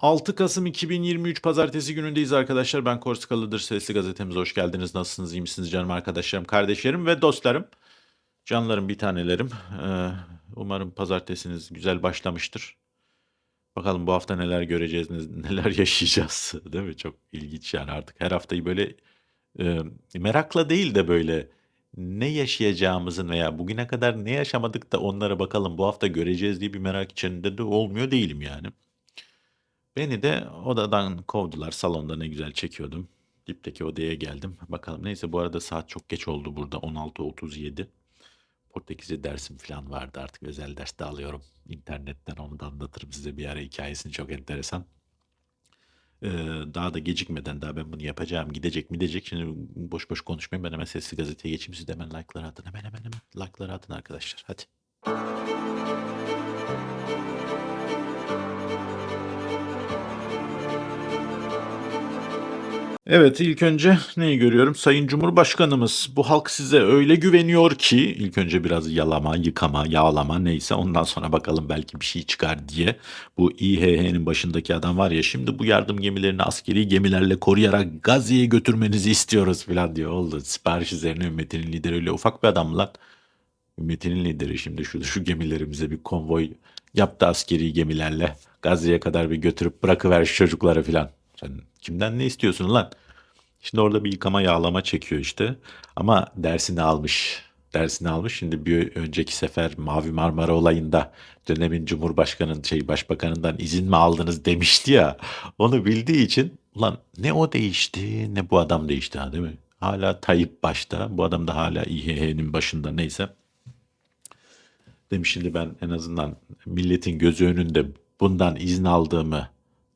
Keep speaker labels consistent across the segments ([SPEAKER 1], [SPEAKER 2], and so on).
[SPEAKER 1] 6 Kasım 2023 Pazartesi günündeyiz arkadaşlar. Ben Korsikalıdır Sesli Gazetemize hoş geldiniz. Nasılsınız, iyi misiniz canım arkadaşlarım, kardeşlerim ve dostlarım? Canlarım, bir tanelerim. Ee, umarım pazartesiniz güzel başlamıştır. Bakalım bu hafta neler göreceğiz, ne- neler yaşayacağız. Değil mi? Çok ilginç yani artık her haftayı böyle e, merakla değil de böyle ne yaşayacağımızın veya bugüne kadar ne yaşamadık da onlara bakalım bu hafta göreceğiz diye bir merak içinde de olmuyor değilim yani. Beni de odadan kovdular. Salonda ne güzel çekiyordum. Dipteki odaya geldim. Bakalım neyse bu arada saat çok geç oldu burada. 16.37. Portekizce dersim falan vardı artık. Özel ders de alıyorum. İnternetten onu da anlatırım size bir ara hikayesini çok enteresan. Ee, daha da gecikmeden daha ben bunu yapacağım. Gidecek mi gidecek. Şimdi boş boş konuşmayayım. Ben hemen sesli gazeteye geçeyim. Siz de hemen like'ları atın. Hemen hemen hemen like'ları atın arkadaşlar. Hadi. Evet ilk önce neyi görüyorum? Sayın Cumhurbaşkanımız bu halk size öyle güveniyor ki ilk önce biraz yalama, yıkama, yağlama neyse ondan sonra bakalım belki bir şey çıkar diye. Bu İHH'nin başındaki adam var ya şimdi bu yardım gemilerini askeri gemilerle koruyarak Gazze'ye götürmenizi istiyoruz falan diyor. Oldu sipariş üzerine ümmetinin lideri öyle ufak bir adam lan. Ümmetinin lideri şimdi şu, şu gemilerimize bir konvoy yaptı askeri gemilerle. Gazze'ye kadar bir götürüp bırakıver şu çocukları filan. Sen kimden ne istiyorsun lan? Şimdi orada bir yıkama yağlama çekiyor işte. Ama dersini almış. Dersini almış. Şimdi bir önceki sefer Mavi Marmara olayında dönemin Cumhurbaşkanı şey başbakanından izin mi aldınız demişti ya. Onu bildiği için ulan ne o değişti ne bu adam değişti ha değil mi? Hala Tayyip başta. Bu adam da hala İHH'nin başında neyse. Demiş şimdi ben en azından milletin gözü önünde bundan izin aldığımı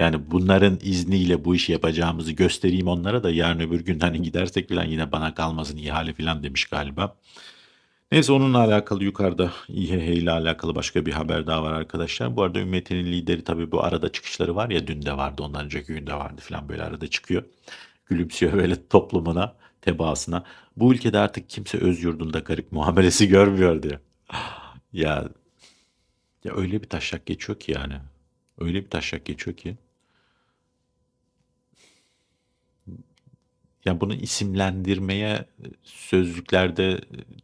[SPEAKER 1] yani bunların izniyle bu işi yapacağımızı göstereyim onlara da yarın öbür gün hani gidersek falan yine bana kalmasın ihale falan demiş galiba. Neyse onunla alakalı yukarıda İHH ile alakalı başka bir haber daha var arkadaşlar. Bu arada ümmetinin lideri tabii bu arada çıkışları var ya dün de vardı ondan önceki gün de vardı falan böyle arada çıkıyor. Gülümsüyor böyle toplumuna, tebaasına. Bu ülkede artık kimse öz yurdunda garip muamelesi görmüyor diyor. Ya ya öyle bir taşak geçiyor ki yani. Öyle bir taşak geçiyor ki. Ya bunu isimlendirmeye sözlüklerde,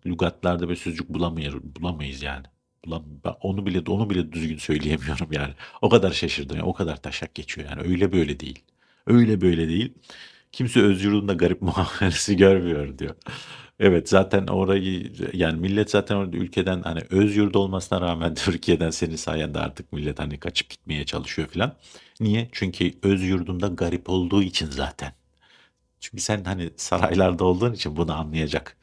[SPEAKER 1] lügatlarda bir sözcük bulamayız, bulamayız yani. Bulam, ben onu bile onu bile düzgün söyleyemiyorum yani. O kadar şaşırdım. Yani, o kadar taşak geçiyor yani. Öyle böyle değil. Öyle böyle değil. Kimse öz yurdunda garip muamelesi görmüyor diyor. Evet zaten orayı yani millet zaten orada ülkeden hani öz yurdu olmasına rağmen Türkiye'den senin sayende artık millet hani kaçıp gitmeye çalışıyor filan. Niye? Çünkü öz yurdunda garip olduğu için zaten. Çünkü sen hani saraylarda olduğun için bunu anlayacak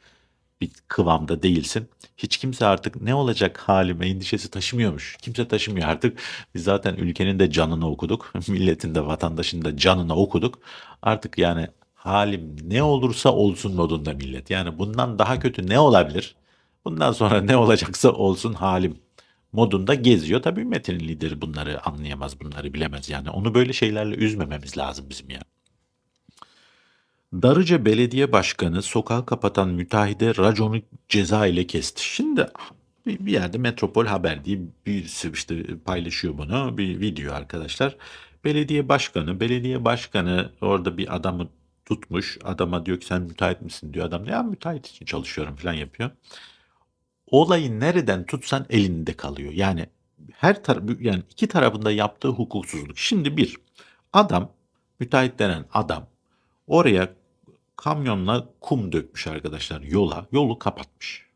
[SPEAKER 1] bir kıvamda değilsin. Hiç kimse artık ne olacak halime endişesi taşımıyormuş. Kimse taşımıyor artık. Biz zaten ülkenin de canını okuduk. Milletin de vatandaşın da canını okuduk. Artık yani halim ne olursa olsun modunda millet. Yani bundan daha kötü ne olabilir? Bundan sonra ne olacaksa olsun halim modunda geziyor. Tabii ümmetin lideri bunları anlayamaz, bunları bilemez. Yani onu böyle şeylerle üzmememiz lazım bizim ya. Darıca Belediye Başkanı sokağı kapatan müteahhide raconu ceza ile kesti. Şimdi bir bir yerde Metropol Haber diye birisi işte paylaşıyor bunu. Bir video arkadaşlar. Belediye başkanı, belediye başkanı orada bir adamı tutmuş. Adama diyor ki sen müteahhit misin diyor. Adam ya müteahhit için çalışıyorum falan yapıyor. Olayı nereden tutsan elinde kalıyor. Yani her taraf yani iki tarafında yaptığı hukuksuzluk. Şimdi bir adam müteahhit denen adam oraya kamyonla kum dökmüş arkadaşlar yola. Yolu kapatmış.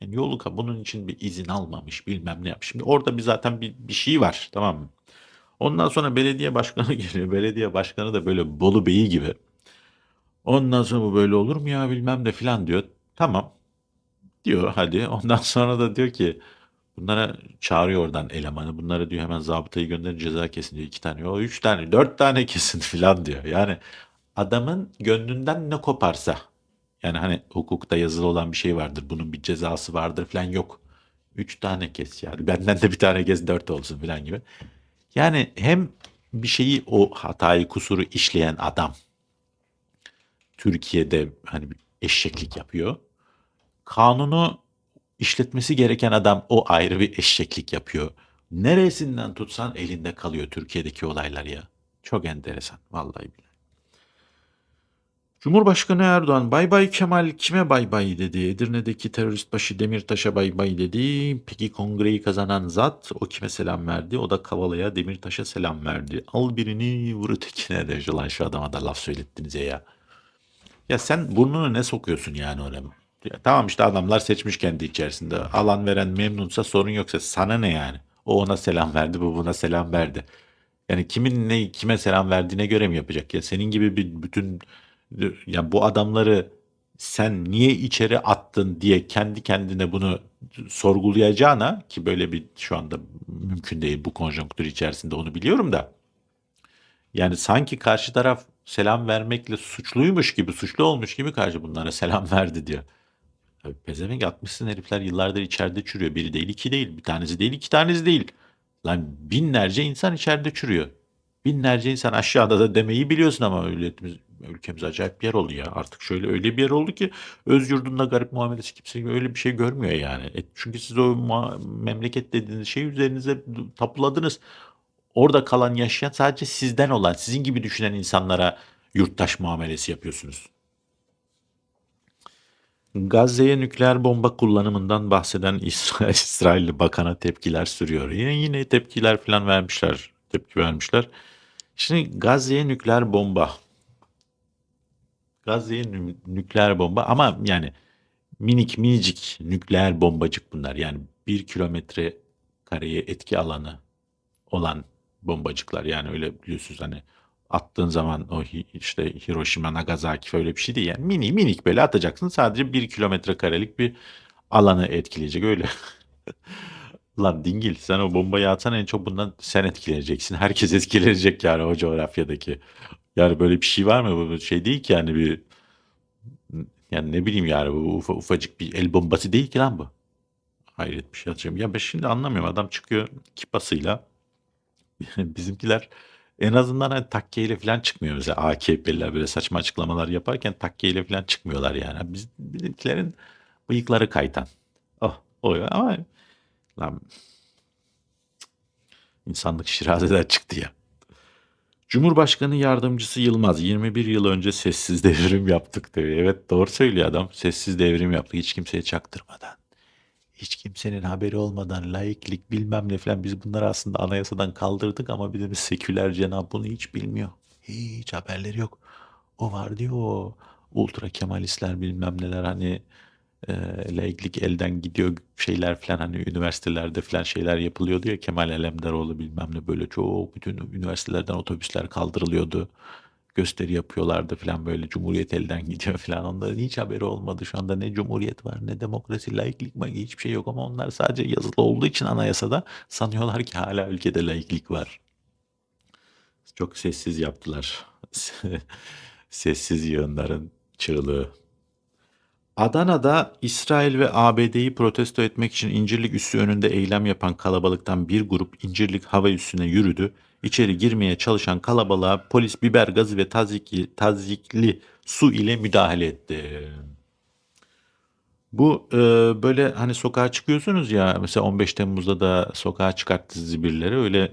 [SPEAKER 1] Yani yolu bunun için bir izin almamış bilmem ne yapmış. Şimdi orada bir zaten bir, bir şey var tamam mı? Ondan sonra belediye başkanı geliyor. Belediye başkanı da böyle Bolu Beyi gibi. Ondan sonra bu böyle olur mu ya bilmem ne filan diyor. Tamam diyor hadi. Ondan sonra da diyor ki bunlara çağırıyor oradan elemanı. Bunlara diyor hemen zabıtayı gönderin ceza kesin diyor. iki tane. O üç tane dört tane kesin filan diyor. Yani adamın gönlünden ne koparsa yani hani hukukta yazılı olan bir şey vardır. Bunun bir cezası vardır falan yok. Üç tane kes yani. Benden de bir tane kes dört olsun falan gibi. Yani hem bir şeyi o hatayı kusuru işleyen adam Türkiye'de hani bir eşeklik yapıyor. Kanunu işletmesi gereken adam o ayrı bir eşeklik yapıyor. Neresinden tutsan elinde kalıyor Türkiye'deki olaylar ya. Çok enteresan. Vallahi billahi. Cumhurbaşkanı Erdoğan bay bay Kemal kime bay bay dedi. Edirne'deki terörist başı Demirtaş'a bay bay dedi. Peki kongreyi kazanan zat o kime selam verdi? O da Kavala'ya Demirtaş'a selam verdi. Al birini vur ötekine de. Lan şu adama da laf söylettiniz ya. Ya sen burnunu ne sokuyorsun yani oraya? Ya tamam işte adamlar seçmiş kendi içerisinde. Alan veren memnunsa sorun yoksa sana ne yani? O ona selam verdi, bu buna selam verdi. Yani kimin ne kime selam verdiğine göre mi yapacak? Ya senin gibi bir bütün ya bu adamları sen niye içeri attın diye kendi kendine bunu sorgulayacağına ki böyle bir şu anda mümkün değil bu konjonktür içerisinde onu biliyorum da. Yani sanki karşı taraf selam vermekle suçluymuş gibi, suçlu olmuş gibi karşı bunlara selam verdi diyor. Pezevenk atmışsın herifler yıllardır içeride çürüyor. Biri değil, iki değil. Bir tanesi değil, iki tanesi değil. Lan binlerce insan içeride çürüyor. Binlerce insan aşağıda da demeyi biliyorsun ama ülkemiz, ülkemiz acayip bir yer oldu ya. Artık şöyle öyle bir yer oldu ki öz yurdunda garip muamelesi kimse öyle bir şey görmüyor yani. E, çünkü siz o memleket dediğiniz şey üzerinize tapuladınız. Orada kalan yaşayan sadece sizden olan, sizin gibi düşünen insanlara yurttaş muamelesi yapıyorsunuz. Gazze'ye nükleer bomba kullanımından bahseden İsrail, İsrailli bakana tepkiler sürüyor. Yine yine tepkiler falan vermişler, tepki vermişler. Şimdi Gazze'ye nükleer bomba. Gazze'ye nü- nükleer bomba ama yani minik minicik nükleer bombacık bunlar. Yani bir kilometre kareye etki alanı olan bombacıklar. Yani öyle biliyorsunuz hani attığın zaman o hi- işte Hiroşima, Nagasaki öyle bir şey değil. Yani mini minik böyle atacaksın sadece bir kilometre karelik bir alanı etkileyecek öyle. Lan dingil sen o bombayı atsan en çok bundan sen etkileneceksin. Herkes etkilenecek yani o coğrafyadaki. Yani böyle bir şey var mı? Bu şey değil ki yani bir yani ne bileyim yani bu ufa- ufacık bir el bombası değil ki lan bu. Hayret bir şey atacağım. Ya ben şimdi anlamıyorum. Adam çıkıyor kipasıyla. Bizimkiler en azından hani takkeyle falan çıkmıyor mesela AKP'liler böyle saçma açıklamalar yaparken takkeyle falan çıkmıyorlar yani. Biz, bizimkilerin bıyıkları kaytan. Oh oluyor ama lan insanlık şirazeden çıktı ya. Cumhurbaşkanı yardımcısı Yılmaz 21 yıl önce sessiz devrim yaptık diyor. Evet doğru söylüyor adam. Sessiz devrim yaptık hiç kimseye çaktırmadan. Hiç kimsenin haberi olmadan laiklik bilmem ne falan biz bunları aslında anayasadan kaldırdık ama bizim seküler cenab bunu hiç bilmiyor. Hiç haberleri yok. O var diyor o ultra kemalistler bilmem neler hani e, laiklik elden gidiyor şeyler falan hani üniversitelerde falan şeyler yapılıyordu ya Kemal Alemdaroğlu bilmem ne böyle çok bütün üniversitelerden otobüsler kaldırılıyordu. Gösteri yapıyorlardı falan böyle cumhuriyet elden gidiyor falan onların hiç haberi olmadı şu anda ne cumhuriyet var ne demokrasi laiklik mi hiçbir şey yok ama onlar sadece yazılı olduğu için anayasada sanıyorlar ki hala ülkede laiklik var. Çok sessiz yaptılar. Sessiz yığınların çığlığı. Adana'da İsrail ve ABD'yi protesto etmek için İncirlik üssü önünde eylem yapan kalabalıktan bir grup İncirlik hava üssüne yürüdü. İçeri girmeye çalışan kalabalığa polis biber gazı ve tazyikli, tazyikli su ile müdahale etti. Bu e, böyle hani sokağa çıkıyorsunuz ya mesela 15 Temmuz'da da sokağa çıkarttı sizi birileri öyle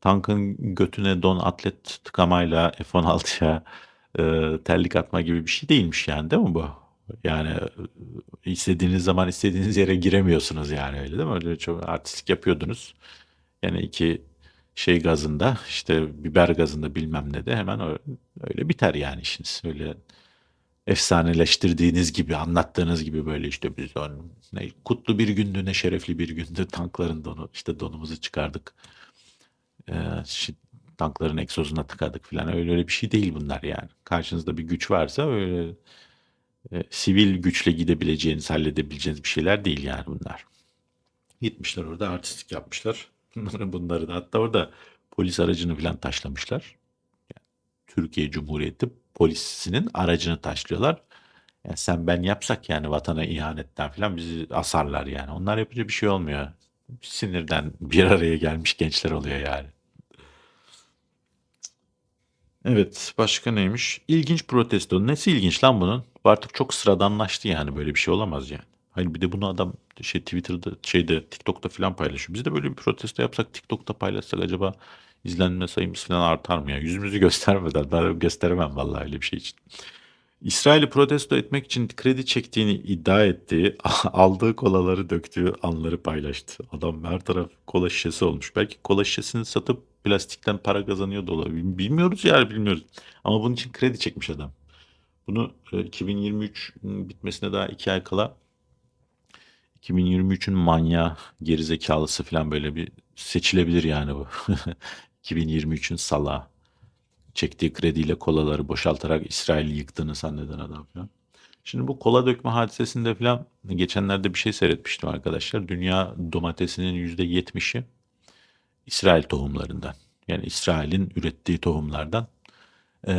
[SPEAKER 1] tankın götüne don atlet tıkamayla F-16'ya e, terlik atma gibi bir şey değilmiş yani değil mi bu? Yani istediğiniz zaman istediğiniz yere giremiyorsunuz yani öyle değil mi? Öyle çok artistik yapıyordunuz. Yani iki şey gazında işte biber gazında bilmem ne de hemen öyle biter yani işiniz. Öyle efsaneleştirdiğiniz gibi anlattığınız gibi böyle işte biz on, ne kutlu bir gündü ne şerefli bir gündü tankların donu işte donumuzu çıkardık. Ee, şi- tankların egzozuna tıkadık falan öyle öyle bir şey değil bunlar yani. Karşınızda bir güç varsa öyle e, sivil güçle gidebileceğiniz, halledebileceğiniz bir şeyler değil yani bunlar. Gitmişler orada artistik yapmışlar. Bunları, da hatta orada polis aracını falan taşlamışlar. Türkiye Cumhuriyeti polisinin aracını taşlıyorlar. Yani sen ben yapsak yani vatana ihanetten falan bizi asarlar yani. Onlar yapınca bir şey olmuyor. Sinirden bir araya gelmiş gençler oluyor yani. Evet, başka neymiş? İlginç protesto. Nesi ilginç lan bunun? Artık çok sıradanlaştı yani böyle bir şey olamaz yani. Hayır bir de bunu adam şey Twitter'da şeyde TikTok'ta falan paylaşıyor. Biz de böyle bir protesto yapsak TikTok'ta paylaşsak acaba izlenme sayımız falan artar mı ya? Yüzümüzü göstermeden ben gösteremem vallahi öyle bir şey için. İsrail'i protesto etmek için kredi çektiğini iddia ettiği, aldığı kolaları döktüğü anları paylaştı. Adam her taraf kola şişesi olmuş. Belki kola şişesini satıp plastikten para kazanıyor da olabilir. Bilmiyoruz yani bilmiyoruz. Ama bunun için kredi çekmiş adam. Bunu e, 2023'ün bitmesine daha iki ay kala 2023'ün manyağı, gerizekalısı falan böyle bir seçilebilir yani bu. 2023'ün salağı. Çektiği krediyle kolaları boşaltarak İsrail'i yıktığını zanneden adam falan. Şimdi bu kola dökme hadisesinde falan geçenlerde bir şey seyretmiştim arkadaşlar. Dünya domatesinin %70'i İsrail tohumlarından. Yani İsrail'in ürettiği tohumlardan. Ee,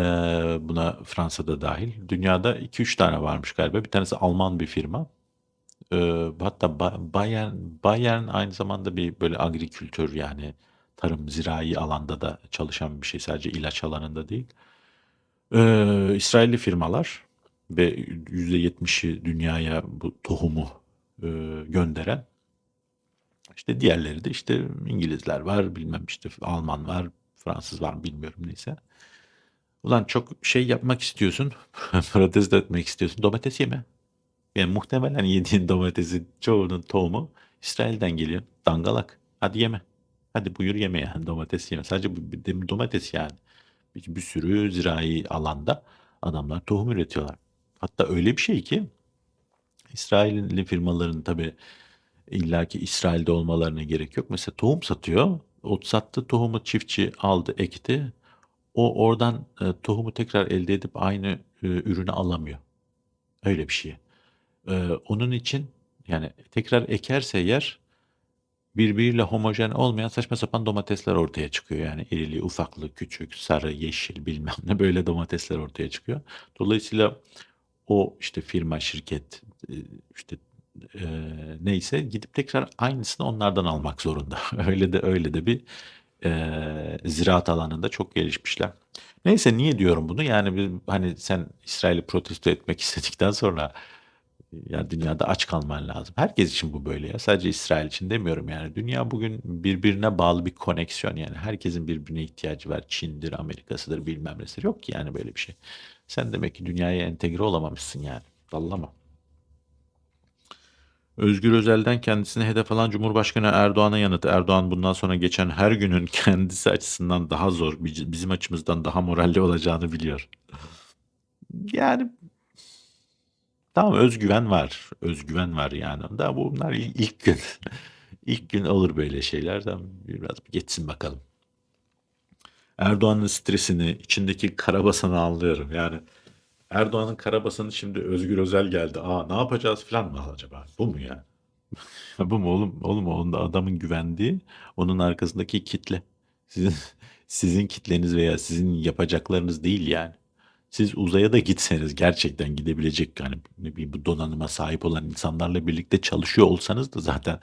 [SPEAKER 1] buna Fransa'da dahil. Dünyada 2-3 tane varmış galiba. Bir tanesi Alman bir firma. Ee, hatta Ba- Bayern, Bayern aynı zamanda bir böyle agrikültür yani tarım, zirai alanda da çalışan bir şey. Sadece ilaç alanında değil. Ee, İsrailli firmalar ve %70'i dünyaya bu tohumu e, gönderen işte diğerleri de işte İngilizler var, bilmem işte Alman var, Fransız var bilmiyorum neyse. Ulan çok şey yapmak istiyorsun, protesto etmek istiyorsun, domates yeme. Yani muhtemelen yediğin domatesin çoğunun tohumu İsrail'den geliyor. Dangalak. Hadi yeme. Hadi buyur yeme yani domates yeme. Sadece bu domates yani. Bir, bir sürü zirai alanda adamlar tohum üretiyorlar. Hatta öyle bir şey ki İsrailli firmaların tabii illaki İsrail'de olmalarına gerek yok. Mesela tohum satıyor. O sattığı tohumu çiftçi aldı, ekti. O oradan e, tohumu tekrar elde edip aynı e, ürünü alamıyor. Öyle bir şey. Ee, onun için yani tekrar ekerse yer birbiriyle homojen olmayan saçma sapan domatesler ortaya çıkıyor. Yani irili, ufaklı, küçük, sarı, yeşil bilmem ne böyle domatesler ortaya çıkıyor. Dolayısıyla o işte firma, şirket e, işte e, neyse gidip tekrar aynısını onlardan almak zorunda. Öyle de öyle de bir e, ziraat alanında çok gelişmişler. Neyse niye diyorum bunu? Yani bir, hani sen İsrail'i protesto etmek istedikten sonra ya dünyada aç kalman lazım. Herkes için bu böyle ya. Sadece İsrail için demiyorum yani. Dünya bugün birbirine bağlı bir koneksiyon yani. Herkesin birbirine ihtiyacı var. Çin'dir, Amerika'sıdır, bilmem nesidir. Yok ki yani böyle bir şey. Sen demek ki dünyaya entegre olamamışsın yani. Dallama. Özgür Özel'den kendisine hedef alan Cumhurbaşkanı Erdoğan'a yanıtı. Erdoğan bundan sonra geçen her günün kendisi açısından daha zor, bizim açımızdan daha moralli olacağını biliyor. Yani Tamam özgüven var. Özgüven var yani. Da bunlar il- ilk gün. ilk gün olur böyle şeyler. Biraz bir geçsin bakalım. Erdoğan'ın stresini, içindeki karabasanı anlıyorum. Yani Erdoğan'ın karabasanı şimdi Özgür Özel geldi. Aa ne yapacağız falan mı acaba? Bu mu yani? Bu mu oğlum? Oğlum onda adamın güvendiği onun arkasındaki kitle. Sizin sizin kitleniz veya sizin yapacaklarınız değil yani. Siz uzaya da gitseniz gerçekten gidebilecek yani bu donanıma sahip olan insanlarla birlikte çalışıyor olsanız da zaten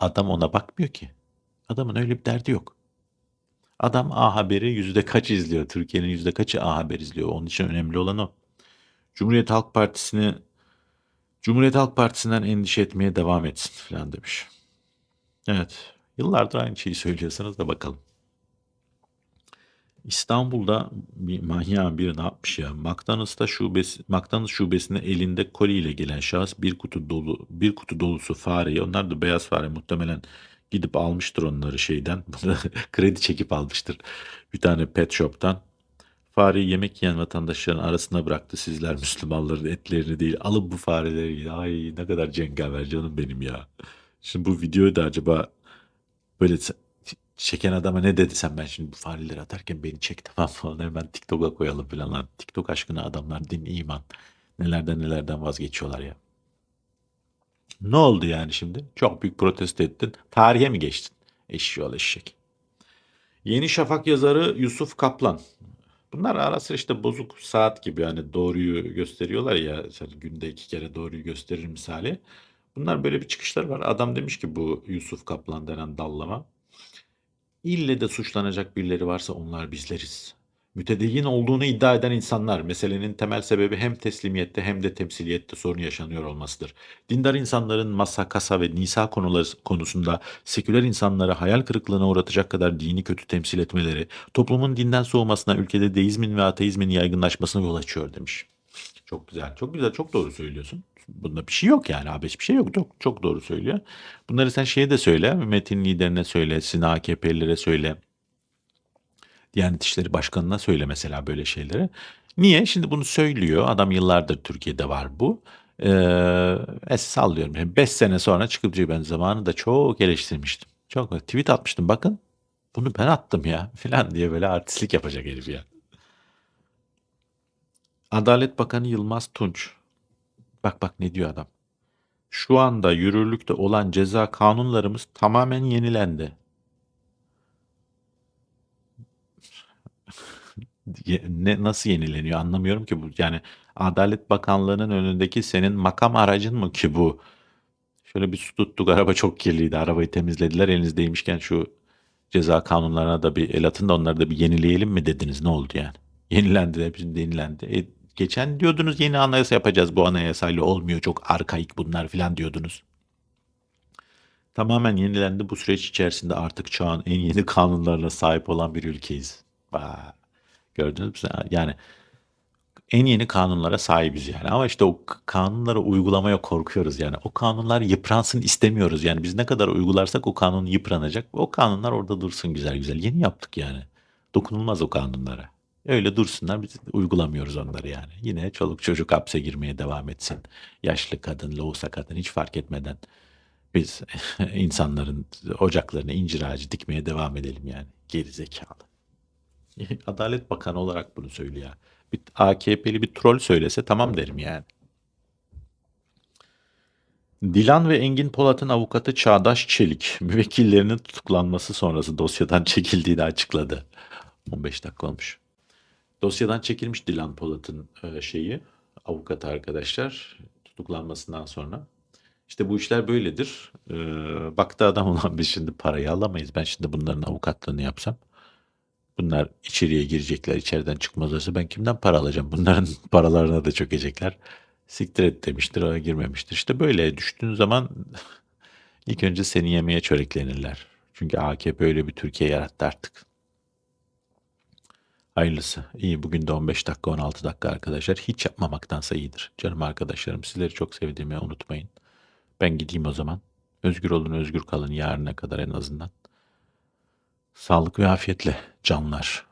[SPEAKER 1] adam ona bakmıyor ki. Adamın öyle bir derdi yok. Adam A Haber'i yüzde kaç izliyor? Türkiye'nin yüzde kaçı A Haber izliyor? Onun için önemli olan o. Cumhuriyet Halk Partisi'ni Cumhuriyet Halk Partisi'nden endişe etmeye devam etsin falan demiş. Evet. Yıllardır aynı şeyi söylüyorsanız da bakalım. İstanbul'da bir manyağın biri ne yapmış ya? McDonald's'ta şubesi, McDonald's şubesine elinde koliyle gelen şahıs bir kutu dolu bir kutu dolusu fareyi, onlar da beyaz fare muhtemelen gidip almıştır onları şeyden. kredi çekip almıştır. Bir tane pet shop'tan. Fareyi yemek yiyen vatandaşların arasına bıraktı. Sizler Müslümanların etlerini değil. Alın bu fareleri. Ay ne kadar cengaver canım benim ya. Şimdi bu videoyu da acaba böyle çeken adama ne dedi sen ben şimdi bu fareleri atarken beni çek tamam? Onları ben TikTok'a koyalım falan lan. TikTok aşkına adamlar din iman. Nelerden nelerden vazgeçiyorlar ya. Ne oldu yani şimdi? Çok büyük protesto ettin. Tarihe mi geçtin? Eşyol eşek. Yeni Şafak yazarı Yusuf Kaplan. Bunlar ara sıra işte bozuk saat gibi yani doğruyu gösteriyorlar ya. Günde iki kere doğruyu gösterir misali. Bunlar böyle bir çıkışlar var. Adam demiş ki bu Yusuf Kaplan denen dallama. İlle de suçlanacak birileri varsa onlar bizleriz. Mütedeyyin olduğunu iddia eden insanlar, meselenin temel sebebi hem teslimiyette hem de temsiliyette sorun yaşanıyor olmasıdır. Dindar insanların masa, kasa ve nisa konuları konusunda seküler insanları hayal kırıklığına uğratacak kadar dini kötü temsil etmeleri, toplumun dinden soğumasına, ülkede deizmin ve ateizmin yaygınlaşmasına yol açıyor demiş. Çok güzel, çok güzel, çok doğru söylüyorsun. Bunda bir şey yok yani abi, hiçbir şey yok. Çok, çok doğru söylüyor. Bunları sen şeye de söyle, Metin liderine söyle, Sina AKP'lilere söyle. Diyanet İşleri Başkanı'na söyle mesela böyle şeyleri. Niye? Şimdi bunu söylüyor. Adam yıllardır Türkiye'de var bu. Ee, sallıyorum. 5 sene sonra çıkıp diyor ben zamanında çok eleştirmiştim. Çok tweet atmıştım. Bakın bunu ben attım ya filan diye böyle artistlik yapacak herif ya. Adalet Bakanı Yılmaz Tunç. Bak bak ne diyor adam. Şu anda yürürlükte olan ceza kanunlarımız tamamen yenilendi. Ne nasıl yenileniyor anlamıyorum ki bu. Yani Adalet Bakanlığı'nın önündeki senin makam aracın mı ki bu? Şöyle bir su tuttuk araba çok kirliydi. Arabayı temizlediler. Elinizdeymişken şu ceza kanunlarına da bir el atın da onları da bir yenileyelim mi dediniz? Ne oldu yani? Yenilendi, hepsinde yenilendi. E, geçen diyordunuz yeni anayasa yapacağız. Bu anayasayla olmuyor. Çok arkaik bunlar filan diyordunuz. Tamamen yenilendi. Bu süreç içerisinde artık çağın en yeni kanunlarına sahip olan bir ülkeyiz. Vay. Gördünüz mü? Yani en yeni kanunlara sahibiz yani. Ama işte o kanunları uygulamaya korkuyoruz yani. O kanunlar yıpransın istemiyoruz yani. Biz ne kadar uygularsak o kanun yıpranacak. O kanunlar orada dursun güzel güzel. Yeni yaptık yani. Dokunulmaz o kanunlara. Öyle dursunlar biz uygulamıyoruz onları yani. Yine çoluk çocuk hapse girmeye devam etsin. Yaşlı kadın, lohusa kadın hiç fark etmeden biz insanların ocaklarına incir ağacı dikmeye devam edelim yani. Geri zekalı. Adalet Bakanı olarak bunu söylüyor. Bir AKP'li bir troll söylese tamam derim yani. Dilan ve Engin Polat'ın avukatı Çağdaş Çelik, müvekkillerinin tutuklanması sonrası dosyadan çekildiğini açıkladı. 15 dakika olmuş. Dosyadan çekilmiş Dilan Polat'ın e, şeyi, avukatı arkadaşlar, tutuklanmasından sonra. İşte bu işler böyledir. E, baktı adam olan biz şimdi parayı alamayız. Ben şimdi bunların avukatlığını yapsam. Bunlar içeriye girecekler, içeriden çıkmazlarsa ben kimden para alacağım? Bunların paralarına da çökecekler. Siktir et demiştir, ona girmemiştir. İşte böyle düştüğün zaman ilk önce seni yemeye çöreklenirler. Çünkü AKP öyle bir Türkiye yarattı artık. Hayırlısı. İyi bugün de 15 dakika 16 dakika arkadaşlar. Hiç yapmamaktansa iyidir. Canım arkadaşlarım sizleri çok sevdiğimi unutmayın. Ben gideyim o zaman. Özgür olun özgür kalın yarına kadar en azından. Sağlık ve afiyetle canlar.